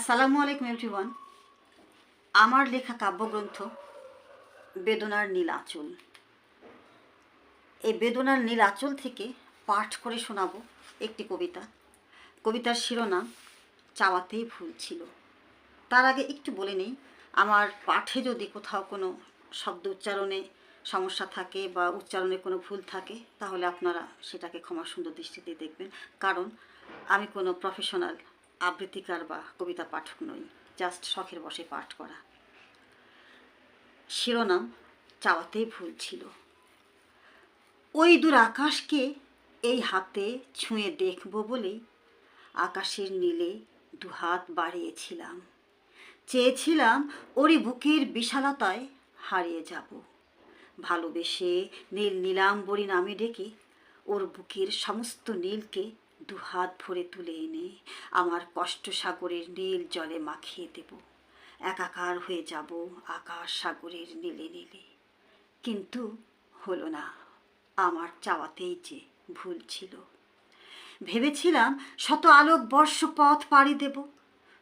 আসসালামু আলাইকুম এভরিওয়ান আমার লেখা কাব্যগ্রন্থ, বেদনার নীল আঁচল। এই বেদনার নীল আঁচল থেকে পাঠ করে শোনাবো একটি কবিতা। কবিতার শিরোনাম, চাওয়াতেই ভুল ছিল। তার আগে একটু বলে নিই, আমার পাঠে যদি কোথাও কোনো শব্দ উচ্চারণে সমস্যা থাকে বা উচ্চারণে কোনো ভুল থাকে, তাহলে আপনারা সেটাকে ক্ষমা সুন্দর দৃষ্টিতে দেখবেন। কারণ, আমি কোনো প্রফেশনাল আবৃত্তিকার বা কবিতা পাঠক নই জাস্ট শখের বসে পাঠ করা। শিরোনাম চাওয়াতেই ভুল ছিল। ওই দূর আকাশকে এই হাতে ছুঁয়ে দেখব বলেই আকাশের নীলে দুহাত বাড়িয়েছিলাম। চেয়েছিলাম ওরই বুকের বিশালতায় হারিয়ে যাব। ভালোবেসে নীল নীলাম্বরী নামে ডেকে ওর বুকের সমস্ত নীলকে দুহাত ভরে তুলে এনে আমার কষ্ট সাগরের নীল জলে মাখিয়ে দেব। একাকার হয়ে যাব আকাশ সাগরের নীলে নীলে। কিন্তু হলো না, আমার চাওয়াতেই যে ভুল ছিল। ভেবেছিলাম শত আলোক বর্ষ পথ পাড়ি দেব,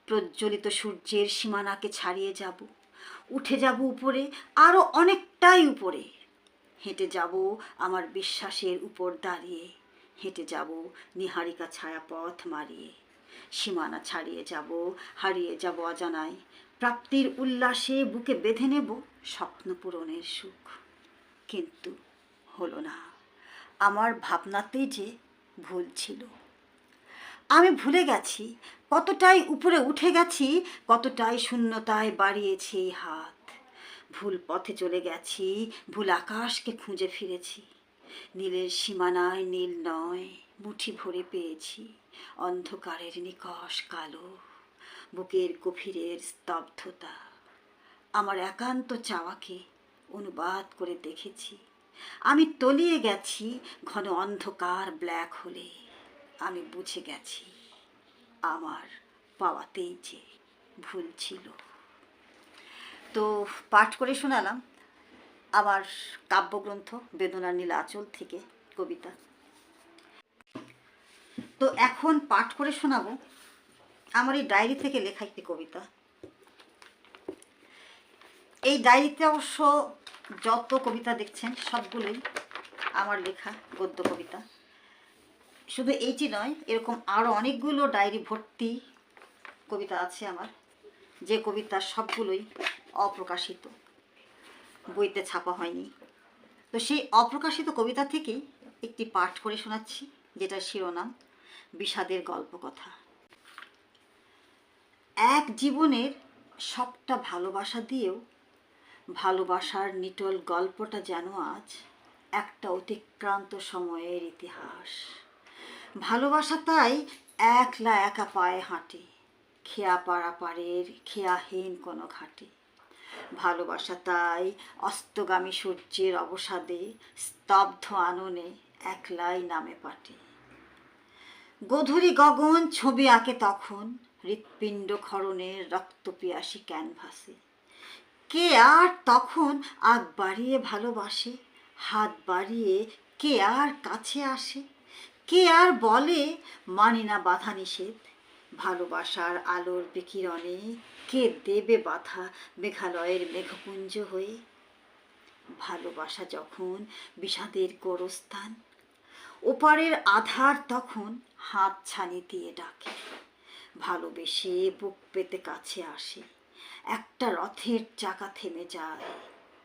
প্রজ্বলিত সূর্যের সীমানাকে ছাড়িয়ে যাব। উঠে যাব উপরে আরও অনেকটাই উপরে। হেঁটে যাব আমার বিশ্বাসের উপর দাঁড়িয়ে। হেঁটে যাব, নিহারিকা ছায়া পথ মারিয়ে। সীমানা ছাড়িয়ে যাব, হারিয়ে যাব অজানায়। প্রাপ্তির উল্লাসে বুকে বেঁধে নেব স্বপ্ন পূরণের সুখ। কিন্তু হলো না। আমার ভাবনাতেই যে ভুল ছিল। আমি ভুলে গেছি, কতটাই উপরে উঠে গেছি, কতটাই শূন্যতায় বাড়িয়েছি হাত। ভুল পথে চলে গেছি, ভুল আকাশকে খুঁজে ফিরেছি। নীলের সীমানায় নীল নয়, মুঠি ভরে পেয়েছি। অন্ধকারের নিকষ কালো, বুকের গভীরের স্তব্ধতা। আমার একান্ত চাওয়াকে অনুবাদ করে দেখেছি। আমি তলিয়ে গেছি ঘন অন্ধকার ব্ল্যাক হলে। আমি বুঝে গেছি আমার পাওয়াতেই যে ভুল ছিল। তো পাঠ করে শোনালাম। আমার কাব্যগ্রন্থ বেদনার নীল আঁচল থেকে কবিতা। তো এখন পাঠ করে শোনাবো আমার এই ডায়েরি থেকে লেখা একটি কবিতা। এই ডায়েরিতে অবশ্য যত কবিতা দেখছেন, সবগুলোই আমার লেখা গদ্য কবিতা। শুধু এইটি নয়, এরকম আরও অনেকগুলো ডায়েরি ভর্তি কবিতা আছে আমার, যে কবিতা সবগুলোই অপ্রকাশিত। বইতে ছাপা হয়নি। তো সেই অপ্রকাশিত কবিতা থেকেই একটি পাঠ করে শোনাচ্ছি, যেটার শিরোনাম, বিষাদের গল্প কথা এক জীবনের সবটা ভালোবাসা দিয়েও ভালোবাসার নিটল গল্পটা যেন আজ একটা অতিক্রান্ত সময়ের ইতিহাস। ভালোবাসা তাই একলা একা পায়ে হাঁটে খেয়া পাড়াপাড়ের খেয়াহীন কোনো ঘাটে। ভালোবাসা তাই অস্তগামী সূর্যের অবসাদে স্তব্ধ আননে একলাই নামে পাটে। গধূলি গগন ছবি আঁকে তখন হৃৎপিণ্ড ক্ষরণের রক্ত পিয়াসী ক্যানভাসে। কে আর তখন আগ বাড়িয়ে ভালোবাসে, হাত বাড়িয়ে কে আর কাছে আসে? কে আর বলে মানি না বাধা নিষেধ ভালোবাসার আলোর বিকিরণে কে দেবে বাধা মেঘালয়ের মেঘপুঞ্জ হয়ে? ভালোবাসা যখন বিষাদের গোরস্থান, ওপারের আধার তখন হাত ছানি দিয়ে ডাকে। ভালোবেসে বুক পেতে কাছে আসে, একটা রথের চাকা থেমে যায়,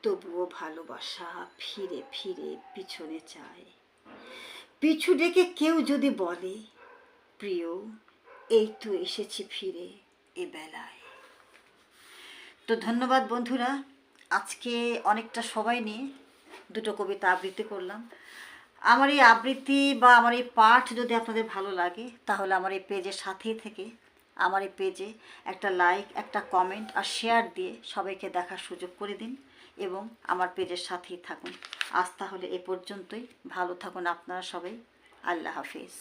তবুও ভালোবাসা ফিরে ফিরে পিছনে চায়। পিছু ডেকে কেউ যদি বলে, প্রিয় এই তো এসেছি ফিরে এ বেলায়। তো ধন্যবাদ বন্ধুরা, আজকে অনেকটা সবাই নিয়ে দুটো কবিতা আবৃত্তি করলাম। আমার এই আবৃত্তি বা আমার এই পাঠ যদি আপনাদের ভালো লাগে, তাহলে আমার এই পেজের সাথেই থেকে আমার এই পেজে একটা লাইক একটা কমেন্ট আর শেয়ার দিয়ে সবাইকে দেখার সুযোগ করে দিন এবং আমার পেজের সাথেই থাকুন। আজ তাহলে এ পর্যন্তই। ভালো থাকুন আপনারা সবাই। আল্লাহ হাফিজ।